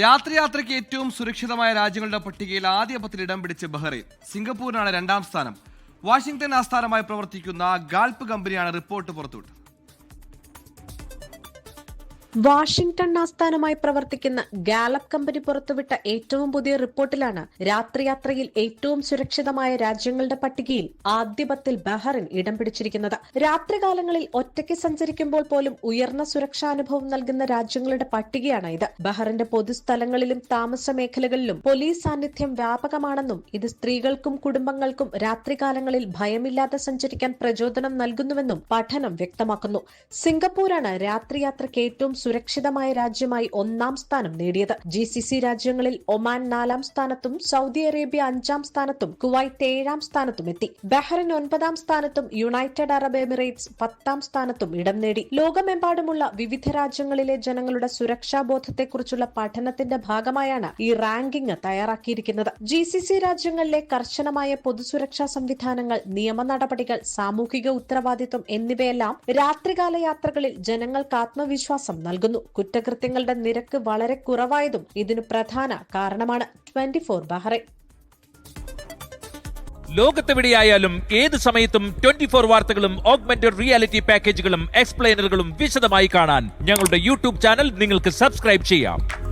രാത്രി യാത്രയ്ക്ക് ഏറ്റവും സുരക്ഷിതമായ രാജ്യങ്ങളുടെ പട്ടികയിൽ ആദ്യ പത്തിൽ ഇടം പിടിച്ച് ബഹ്റൈൻ. സിംഗപ്പൂരിനാണ് രണ്ടാം സ്ഥാനം. വാഷിംഗ്ടൺ ആസ്ഥാനമായി പ്രവർത്തിക്കുന്ന ഗാൾപ്പ് കമ്പനിയാണ് റിപ്പോർട്ട് പുറത്തുവിട്ടത്. വാഷിംഗ്ടൺ ആസ്ഥാനമായി പ്രവർത്തിക്കുന്ന ഗാലപ്പ് കമ്പനി പുറത്തുവിട്ട ഏറ്റവും പുതിയ റിപ്പോർട്ടിലാണ് രാത്രിയാത്രയിൽ ഏറ്റവും സുരക്ഷിതമായ രാജ്യങ്ങളുടെ പട്ടികയിൽ ആദ്യ പത്തിൽ ബഹ്റിൻ ഇടം പിടിച്ചിരിക്കുന്നത്. രാത്രികാലങ്ങളിൽ ഒറ്റയ്ക്ക് സഞ്ചരിക്കുമ്പോൾ പോലും ഉയർന്ന സുരക്ഷാനുഭവം നൽകുന്ന രാജ്യങ്ങളുടെ പട്ടികയാണ് ഇത്. ബഹറിന്റെ പൊതുസ്ഥലങ്ങളിലും താമസ മേഖലകളിലും പോലീസ് സാന്നിധ്യം വ്യാപകമാണെന്നും ഇത് സ്ത്രീകൾക്കും കുടുംബങ്ങൾക്കും രാത്രികാലങ്ങളിൽ ഭയമില്ലാതെ സഞ്ചരിക്കാൻ പ്രചോദനം നൽകുന്നുവെന്നും പഠനം വ്യക്തമാക്കുന്നു. സിംഗപ്പൂരാണ് രാത്രിയാത്രയ്ക്ക് ഏറ്റവും സുരക്ഷിതമായ രാജ്യമായി ഒന്നാം സ്ഥാനം നേടിയത്. ജി സി സി രാജ്യങ്ങളിൽ ഒമാൻ നാലാം സ്ഥാനത്തും സൗദി അറേബ്യ അഞ്ചാം സ്ഥാനത്തും കുവൈറ്റ് ഏഴാം സ്ഥാനത്തും എത്തി. ബഹ്റിൻ ഒൻപതാം സ്ഥാനത്തും യുണൈറ്റഡ് അറബ് എമിറേറ്റ്സ് പത്താം സ്ഥാനത്തും ഇടം നേടി. ലോകമെമ്പാടുമുള്ള വിവിധ രാജ്യങ്ങളിലെ ജനങ്ങളുടെ സുരക്ഷാ ബോധത്തെക്കുറിച്ചുള്ള പഠനത്തിന്റെ ഭാഗമായാണ് ഈ റാങ്കിംഗ് തയ്യാറാക്കിയിരിക്കുന്നത്. ജി സി സി രാജ്യങ്ങളിലെ കർശനമായ പൊതുസുരക്ഷാ സംവിധാനങ്ങൾ നിയമ നടപടികൾ സാമൂഹിക ഉത്തരവാദിത്വം എന്നിവയെല്ലാം രാത്രികാല യാത്രകളിൽ ജനങ്ങൾക്ക് ആത്മവിശ്വാസം നൽകുന്നു. കുറ്റകൃത്യങ്ങളുടെ നിരക്ക് വളരെ കുറവായതും ഇതിനു പ്രധാന കാരണമാണ് ട്വന്റി ഫോർ ബഹ്റൈൻ. ലോകത്തെവിടെയായാലും ഏത് സമയത്തും ട്വന്റി ഫോർ വാർത്തകളും ഓഗ്മെന്റഡ് റിയാലിറ്റി പാക്കേജുകളും എക്സ്പ്ലെയിനറുകളും വിശദമായി കാണാൻ ഞങ്ങളുടെ യൂട്യൂബ് ചാനൽ നിങ്ങൾക്ക് സബ്സ്ക്രൈബ് ചെയ്യാം.